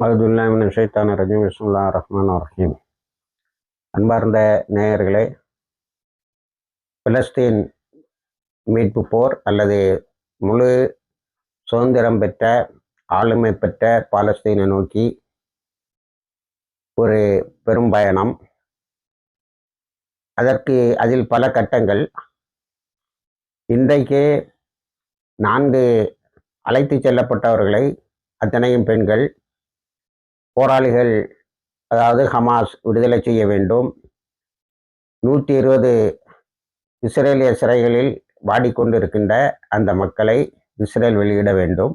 அப்துல்லாமின் ஷைத்தான ரஜீம். விஸ்முல்லா ரஹ்மான் ரஹீம். அன்பார்ந்த நேயர்களே பிலஸ்தீன் மீட்பு போர் அல்லது முழு சுதந்திரம் பெற்ற ஆளுமை பெற்ற பாலஸ்தீனை நோக்கி ஒரு பெரும் பயணம். அதற்கு அதில் பல கட்டங்கள். இன்றைக்கு நான்கு அழைத்து செல்லப்பட்டவர்களை அத்தனையும் பெண்கள் போராளிகள் அதாவது ஹமாஸ் விடுதலை செய்ய வேண்டும். நூற்றி இருபது இஸ்ரேலிய சிறைகளில் வாடிக்கொண்டிருக்கின்ற அந்த மக்களை இஸ்ரேல் வெளியிட வேண்டும்.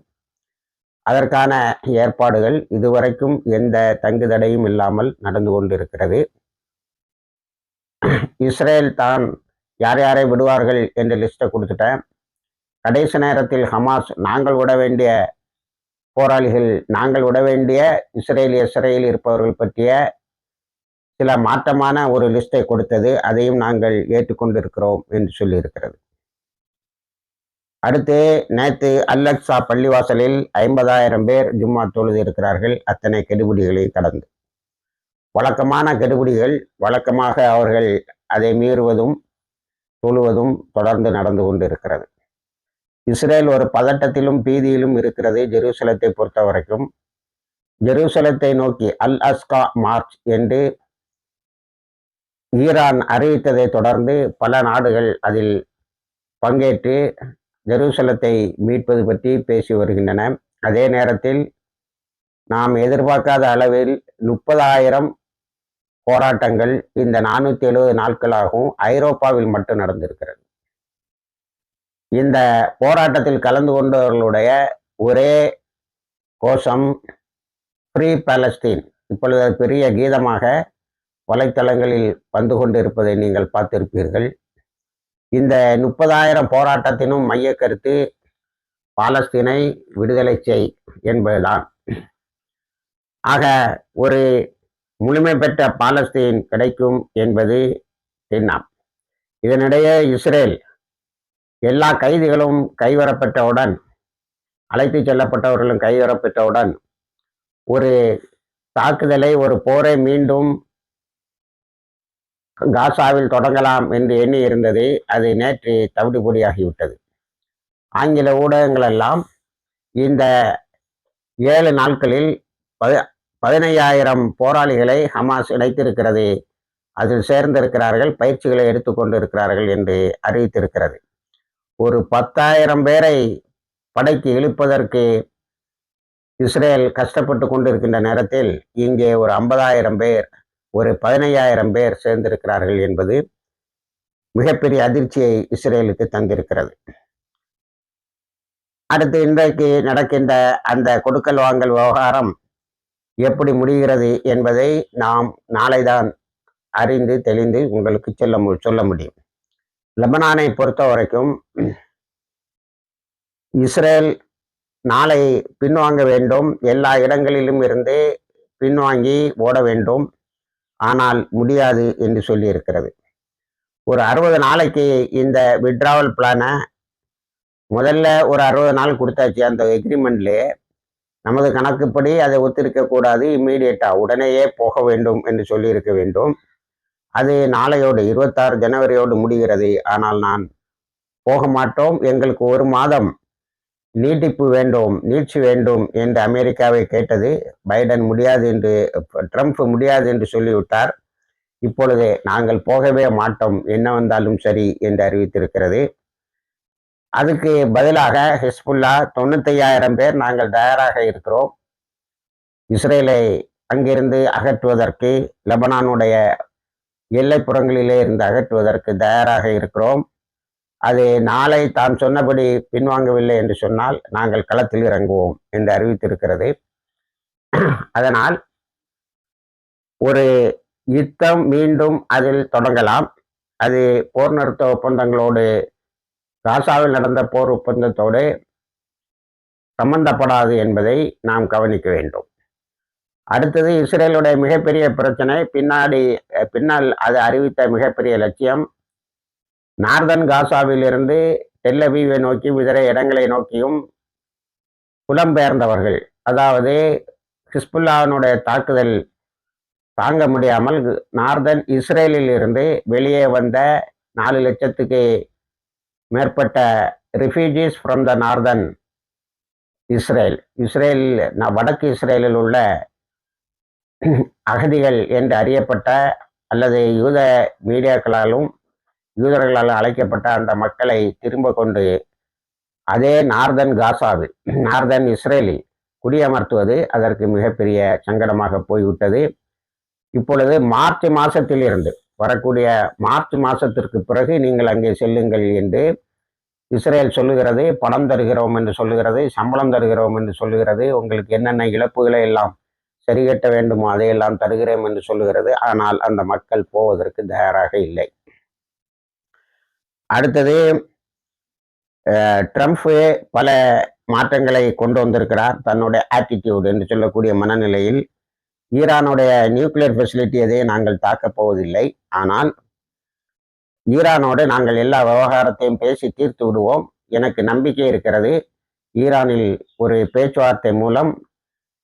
அதற்கான ஏற்பாடுகள் இதுவரைக்கும் எந்த தங்குதடையும் இல்லாமல் நடந்து கொண்டிருக்கிறது. இஸ்ரேல் தான் யார் யாரை விடுவார்கள் என்ற லிஸ்ட்டை கொடுத்துட்டேன். கடைசி நேரத்தில் ஹமாஸ் நாங்கள் விட வேண்டிய போராளிகள் நாங்கள் விட வேண்டிய இஸ்ரேலிய சிறையில் இருப்பவர்கள் பற்றிய சில மாற்றமான ஒரு லிஸ்ட்டை கொடுத்தது. அதையும் நாங்கள் ஏற்றுக்கொண்டிருக்கிறோம் என்று சொல்லியிருக்கிறது. அடுத்து நேற்று அல்லக்ஸா பள்ளிவாசலில் ஐம்பதாயிரம் பேர் ஜும்மா தொழுது இருக்கிறார்கள் அத்தனை கெடுபிடிகளை கடந்து. வழக்கமான கெடுபிடிகள் வழக்கமாக அவர்கள் அதை மீறுவதும் தொழுவதும் தொடர்ந்து நடந்து கொண்டு இருக்கிறது இஸ்ரேல் ஒரு பதட்டத்திலும் பீதியிலும் இருக்கிறது ஜெருசலத்தை பொறுத்த வரைக்கும். ஜெருசலத்தை நோக்கி அல் அஸ்கா மார்ச் என்று ஈரான் அறிவித்ததை தொடர்ந்து பல நாடுகள் அதில் பங்கேற்று ஜெருசலத்தை மீட்பது பற்றி பேசி வருகின்றன. அதே நேரத்தில் நாம் எதிர்பார்க்காத அளவில் முப்பதாயிரம் போராட்டங்கள் இந்த நானூற்றி எழுபது நாட்களாகவும் ஐரோப்பாவில் மட்டும் நடந்திருக்கிறது. இந்த போராட்டத்தில் கலந்து கொண்டவர்களுடைய ஒரே கோஷம் ஃப்ரீ பாலஸ்தீன் இப்பொழுது பெரிய கீதமாக வலைத்தளங்களில் வந்து கொண்டிருப்பதை நீங்கள் பார்த்திருப்பீர்கள். இந்த முப்பதாயிரம் போராட்டத்தினும் மைய கருத்து பாலஸ்தீனை விடுதலை செய் என்பதுதான். ஆக ஒரு முழுமை பெற்ற பாலஸ்தீன் கிடைக்கும் என்பது திண்ணம் இதனிடையே இஸ்ரேல் எல்லா கைதிகளும் கைவரப்பட்டவுடன் அழைத்து செல்லப்பட்டவர்களும் கைவரப்பட்டவுடன் ஒரு தாக்குதலை ஒரு போரை மீண்டும் காசாவில் தொடங்கலாம் என்று எண்ணி இருந்தது அது நேற்று தவிடுபொடியாகிவிட்டது. ஆங்கில ஊடகங்கள் எல்லாம் இந்த ஏழு நாட்களில் பதி பதினையாயிரம் போராளிகளை ஹமாஸ் இணைத்திருக்கிறது. அதில் சேர்ந்திருக்கிறார்கள் பயிற்சிகளை எடுத்துக்கொண்டு இருக்கிறார்கள் என்று அறிவித்திருக்கிறது. ஒரு பத்தாயிரம் பேரை படைக்கு இழுப்பதற்கு இஸ்ரேல் கஷ்டப்பட்டு கொண்டிருக்கின்ற நேரத்தில் இங்கே ஒரு ஐம்பதாயிரம் பேர் ஒரு பதினையாயிரம் பேர் சேர்ந்திருக்கிறார்கள் என்பது மிகப்பெரிய அதிர்ச்சியை இஸ்ரேலுக்கு தந்திருக்கிறது. அடுத்து இன்றைக்கு நடக்கின்ற அந்த கொடுக்கல் வாங்கல் விவகாரம் எப்படி முடிகிறது என்பதை நாம் நாளைதான் அறிந்து தெளிந்து உங்களுக்கு சொல்ல மு சொல்ல முடியும். லெபனானை பொறுத்த வரைக்கும் இஸ்ரேல் நாளை பின்வாங்க வேண்டும். எல்லா இடங்களிலும் இருந்து பின்வாங்கி ஓட வேண்டும். ஆனால் முடியாது என்று சொல்லியிருக்கிறது. ஒரு அறுபது நாளைக்கு இந்த விட்ராவல் பிளானை முதல்ல ஒரு அறுபது நாள் கொடுத்தாச்சு அந்த எக்ரிமெண்ட்லேயே நமது கணக்குப்படி அதை ஒத்திருக்க கூடாது இம்மீடியட்டாக உடனேயே போக வேண்டும் என்று சொல்லியிருக்க வேண்டும். அது நாளையோடு இருபத்தாறு ஜனவரியோடு முடிகிறது. ஆனால் நான் போக மாட்டோம். எங்களுக்கு ஒரு மாதம் நீட்டிப்பு வேண்டும் நீட்சி வேண்டும் என்று அமெரிக்காவை கேட்டது. பைடன் முடியாது என்று ட்ரம்ப் முடியாது என்று சொல்லிவிட்டார். இப்பொழுது நாங்கள் போகவே மாட்டோம். என்ன வந்தாலும் சரி என்று அறிவித்திருக்கிறது. அதுக்கு பதிலாக ஹிஸ்புல்லா தொண்ணூத்தையாயிரம் பேர் நாங்கள் தயாராக இருக்கிறோம். இஸ்ரேலை அங்கிருந்து அகற்றுவதற்கு லெபனானுடைய எல்லைப்புறங்களிலே இருந்து அகற்றுவதற்கு தயாராக இருக்கிறோம். அது நாளை தான் சொன்னபடி பின்வாங்கவில்லை என்று சொன்னால் நாங்கள் களத்தில் இறங்குவோம் என்று அறிவித்திருக்கிறது. அதனால் ஒரு யுத்தம் மீண்டும் அதில் தொடங்கலாம். அது போர் நிறுத்த ஒப்பந்தங்களோடு காசாவில் நடந்த போர் ஒப்பந்தத்தோடு சம்பந்தப்படாது என்பதை நாம் கவனிக்க வேண்டும். அடுத்தது இஸ்ரேலுடைய மிகப்பெரிய பிரச்சனை. பின்னாடி பின்னால் அது அறிவித்த மிகப்பெரிய லட்சியம். நார்தன் காசாவிலிருந்து டெல்லவீவை நோக்கி இதர இடங்களை நோக்கியும் புலம்பெயர்ந்தவர்கள் அதாவது ஹிஸ்புல்லாவினுடைய தாக்குதல் தாங்க முடியாமல் நார்தன் இஸ்ரேலில் இருந்து வெளியே வந்த நாலு லட்சத்துக்கு மேற்பட்ட refugees from the northern Israel Israel வடக்கு இஸ்ரேலில் உள்ள அகதிகள் என்று அறியப்பட்ட அல்லது யூத மீடியாக்களாலும் யூதர்களால் அழைக்கப்பட்ட அந்த மக்களை திரும்ப கொண்டு அதே நார்தன் காசாவில் நார்தன் இஸ்ரேலில் குடியமர்த்துவது அதற்கு மிகப்பெரிய சங்கடமாக போய்விட்டது. இப்பொழுது மார்ச் மாதத்தில் இருந்து வரக்கூடிய மார்ச் மாதத்திற்கு பிறகு நீங்கள் அங்கே செல்லுங்கள் என்று இஸ்ரேல் சொல்லுகிறது பணம் தருகிறோம் என்று சொல்லுகிறது சம்பளம் தருகிறோம் என்று சொல்லுகிறது. உங்களுக்கு என்னென்ன இழப்புகளை எல்லாம் சரி கட்ட வேண்டுமோ அதையெல்லாம் தருகிறோம் என்று சொல்லுகிறது. ஆனால் அந்த மக்கள் போவதற்கு தயாராக இல்லை. அடுத்தது ட்ரம்ப் பல மாற்றங்களை கொண்டு வந்திருக்கிறார். தன்னுடைய ஆட்டிடியூட் என்று சொல்லக்கூடிய மனநிலையில் ஈரானுடைய நியூக்ளியர் ஃபெசிலிட்டி எதையும் நாங்கள் தாக்கப் போவதில்லை. ஆனால் ஈரானோடு நாங்கள் எல்லா விவகாரத்தையும் பேசி தீர்த்து விடுவோம். எனக்கு நம்பிக்கை இருக்கிறது. ஈரானில் ஒரு பேச்சுவார்த்தை மூலம்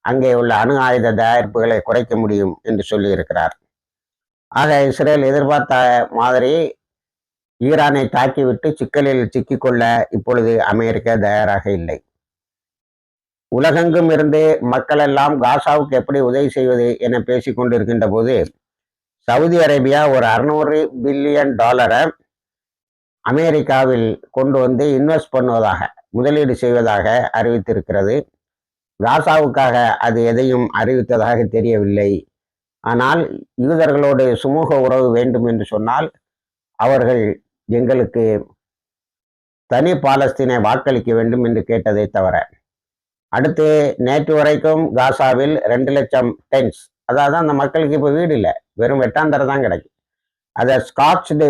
அங்கே உள்ள அணு ஆயுத தயாரிப்புகளை குறைக்க முடியும் என்று சொல்லியிருக்கிறார். ஆக இஸ்ரேல் எதிர்பார்த்த மாதிரி ஈரானை தாக்கிவிட்டு சிக்கலில் சிக்கிக்கொள்ள இப்பொழுது அமெரிக்கா தயாராக இல்லை. உலகெங்கும் இருந்து மக்கள் எல்லாம் காசாவுக்கு எப்படி உதவி செய்வது என பேசிக் கொண்டிருக்கின்ற போது சவுதி அரேபியா ஒரு அறுநூறு பில்லியன் டாலரை அமெரிக்காவில் கொண்டு வந்து இன்வெஸ்ட் பண்ணுவதாக முதலீடு செய்வதாக அறிவித்திருக்கிறது. காசாவுக்காக அது எதையும் அறிவித்ததாக தெரியவில்லை. ஆனால் யூதர்களோடு சுமூக உறவு வேண்டும் என்று சொன்னால் அவர்கள் எங்களுக்கு தனி பாலஸ்தீனை வாக்களிக்க வேண்டும் என்று கேட்டதை தவிர. அடுத்து நேற்று வரைக்கும் காசாவில் ரெண்டு லட்சம் டென்ஸ் அதாவது அந்த மக்களுக்கு இப்போ வீடு இல்லை வெறும் வெட்டாந்தரை தான் கிடைக்கும். அதை ஸ்காட்ச்டு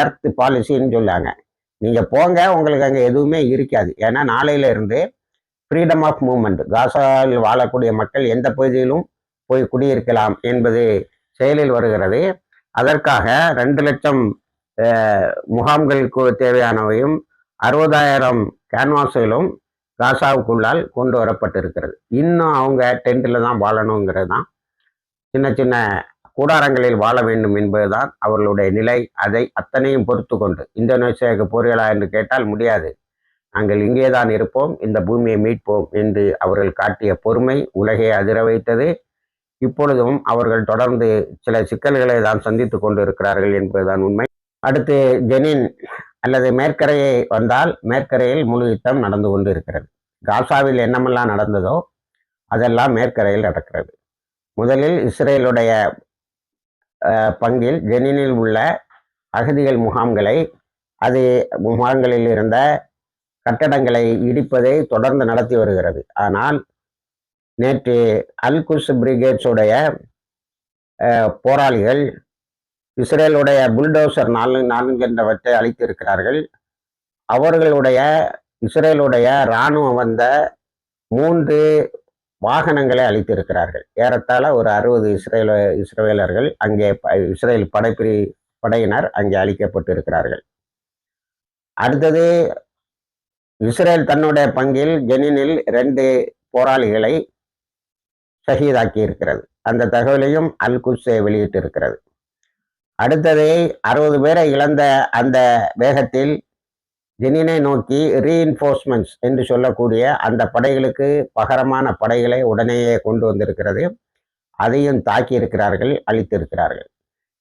எர்த் பாலிசின்னு சொல்லுவாங்க நீங்கள் போங்க உங்களுக்கு அங்கே எதுவுமே இருக்காது. ஏன்னா நாளையில இருந்து ஃப்ரீடம் ஆஃப் மூமெண்ட் காசாவில் வாழக்கூடிய மக்கள் எந்த பகுதியிலும் போய் குடியிருக்கலாம் என்பது செயலில் வருகிறது. அதற்காக ரெண்டு லட்சம் முகாம்களுக்கு தேவையானவையும் அறுபதாயிரம் கேன்வாஸ்களும் காசாவுக்குள்ளால் கொண்டு வரப்பட்டிருக்கிறது. இன்னும் அவங்க டென்ட்டில் தான் வாழணுங்கிறது தான். சின்ன சின்ன கூடாரங்களில் வாழ வேண்டும் என்பதுதான் அவர்களுடைய நிலை. அதை அத்தனையும் பொறுத்து கொண்டு இந்தோனேசியாவுக்கு போறீர்களா என்று கேட்டால் முடியாது. நாங்கள் இங்கேதான் இருப்போம் இந்த பூமியை மீட்போம் என்று அவர்கள் காட்டிய பொறுமை உலகை அதிர வைத்தது. இப்பொழுதும் அவர்கள் தொடர்ந்து சில சிக்கல்களை தான் சந்தித்து கொண்டு இருக்கிறார்கள் என்பதுதான் உண்மை. அடுத்து ஜெனின் அல்லது மேற்கரையை வந்தால் மேற்கரையில் முழு யுத்தம் நடந்து கொண்டு இருக்கிறது காசாவில் என்னமெல்லாம் நடந்ததோ அதெல்லாம் மேற்கரையில் நடக்கிறது. முதலில் இஸ்ரேலுடைய பங்கில் ஜெனினில் உள்ள அகதிகள் முகாம்களை அது முகாம்களில் இருந்த கட்டடங்களை இடிப்பதை தொடர்ந்து நடத்தி வருகிறது. ஆனால் நேற்று அல்குஸ் பிரிகேட்ஸுடைய போராளிகள் இஸ்ரேலுடைய புல்டோசர் நான்கு நான்கின்றவற்றை அளித்திருக்கிறார்கள் அவர்களுடைய இஸ்ரேலுடைய இராணுவம் வந்த மூன்று வாகனங்களை அளித்திருக்கிறார்கள் ஏறத்தாழ ஒரு அறுபது இஸ்ரேல இஸ்ரேலர்கள் அங்கே இஸ்ரேல் படைப்பிரி படையினர் அங்கே அளிக்கப்பட்டிருக்கிறார்கள் அடுத்தது இஸ்ரேல் தன்னுடைய பங்கில் ஜெனினில் ரெண்டு போராளிகளை ஷஹீதாக்கி இருக்கிறது அந்த தகவலையும் அல் குட்ஸே வெளியிட்டிருக்கிறது. அடுத்தது அறுபது பேரை இழந்த அந்த வேகத்தில் ஜெனினை நோக்கி ரீஇன்ஃபோர்ஸ்மெண்ட்ஸ் என்று சொல்லக்கூடிய அந்த படைகளுக்கு பகரமான படைகளை உடனேயே கொண்டு வந்திருக்கிறது. அதையும் தாக்கி இருக்கிறார்கள் அழித்திருக்கிறார்கள்.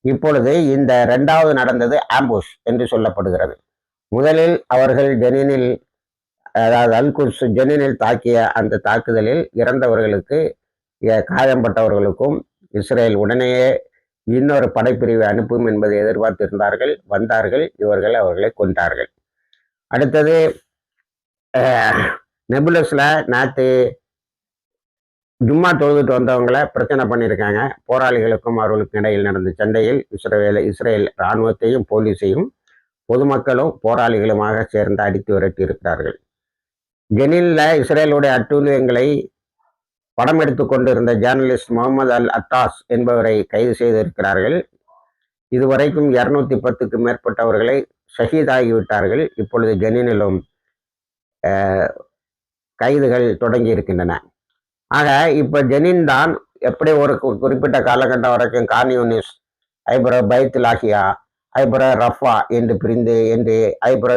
இப்பொழுது இந்த ரெண்டாவது நடந்தது ஆம்புஷ் என்று சொல்லப்படுகிறது. முதலில் அவர்கள் ஜெனினில் அதாவது அல்குஸ் ஜெனினில் தாக்கிய அந்த தாக்குதலில் இறந்தவர்களுக்கு காயம்பட்டவர்களுக்கும் இஸ்ரேல் உடனேயே இன்னொரு படைப்பிரிவை அனுப்பும் என்பதை எதிர்பார்த்திருந்தார்கள். வந்தார்கள். இவர்கள் அவர்களை கொண்டார்கள் அடுத்தது நெபுலஸில் நேற்று ஜும்மா தொழுதுட்டு வந்தவங்கள பிரச்சனை பண்ணியிருக்காங்க போராளிகளுக்கும் அவர்களுக்கும் இடையில் நடந்த சண்டையில் இஸ்ரேல் இஸ்ரேல் இராணுவத்தையும் போலீஸையும் பொதுமக்களும் போராளிகளுமாக சேர்ந்து அடித்து விரட்டி இருக்கிறார்கள் ஜெனினில் இஸ்ரேலுடைய அட்டூழியங்களை படம் எடுத்து கொண்டிருந்த ஜேர்னலிஸ்ட் முகமது அல் அத்தாஸ் என்பவரை கைது செய்திருக்கிறார்கள். இதுவரைக்கும் இருநூத்தி பத்துக்கு மேற்பட்டவர்களை ஷஹீதாகிவிட்டார்கள் இப்பொழுது ஜெனினிலும் கைதுகள் தொடங்கி இருக்கின்றன ஆக இப்போ ஜெனின் தான் எப்படி ஒரு குறிப்பிட்ட காலகட்டம் வரைக்கும் கான்யூனிஸ்ட் ஐபுரோ பைத்துலாகியா ஐபுரோ ரஃபா என்று பிரிந்து என்று ஐபுரோ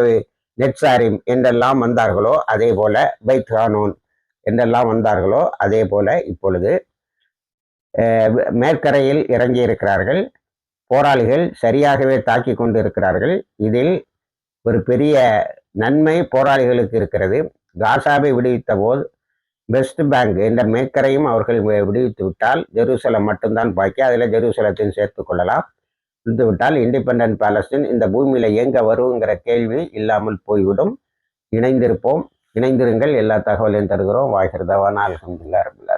நெட்சாரிம் என்றெல்லாம் வந்தார்களோ அதே போல பைத் கானூன் என்றெல்லாம் வந்தார்களோ அதே போல இப்பொழுது மேற்கரையில் இறங்கி இருக்கிறார்கள் போராளிகள் சரியாகவே தாக்கி கொண்டு இருக்கிறார்கள் இதில் ஒரு பெரிய நன்மை போராளிகளுக்கு இருக்கிறது. காசாவை விடுவித்த போது வெஸ்ட் பேங்க் என்ற மேற்கரையும் அவர்கள் வி- விடுவித்து விட்டால் ஜெருசலம் மட்டும்தான் பாக்கி அதில் ஜெருசலத்தையும் சேர்த்து கொள்ளலாம். விட்டால் இண்டிபெண்டன்ட் பாலஸ்தீன் இந்த பூமியில் எங்க வருங்கிற கேள்வி இல்லாமல் போய்விடும். இணைந்திருப்போம். இணைந்திருங்கள். எல்லா தகவலையும் தருகிறோம். வாய்கிறதவான அல்ஹம்துலில்லாஹ் ரபில்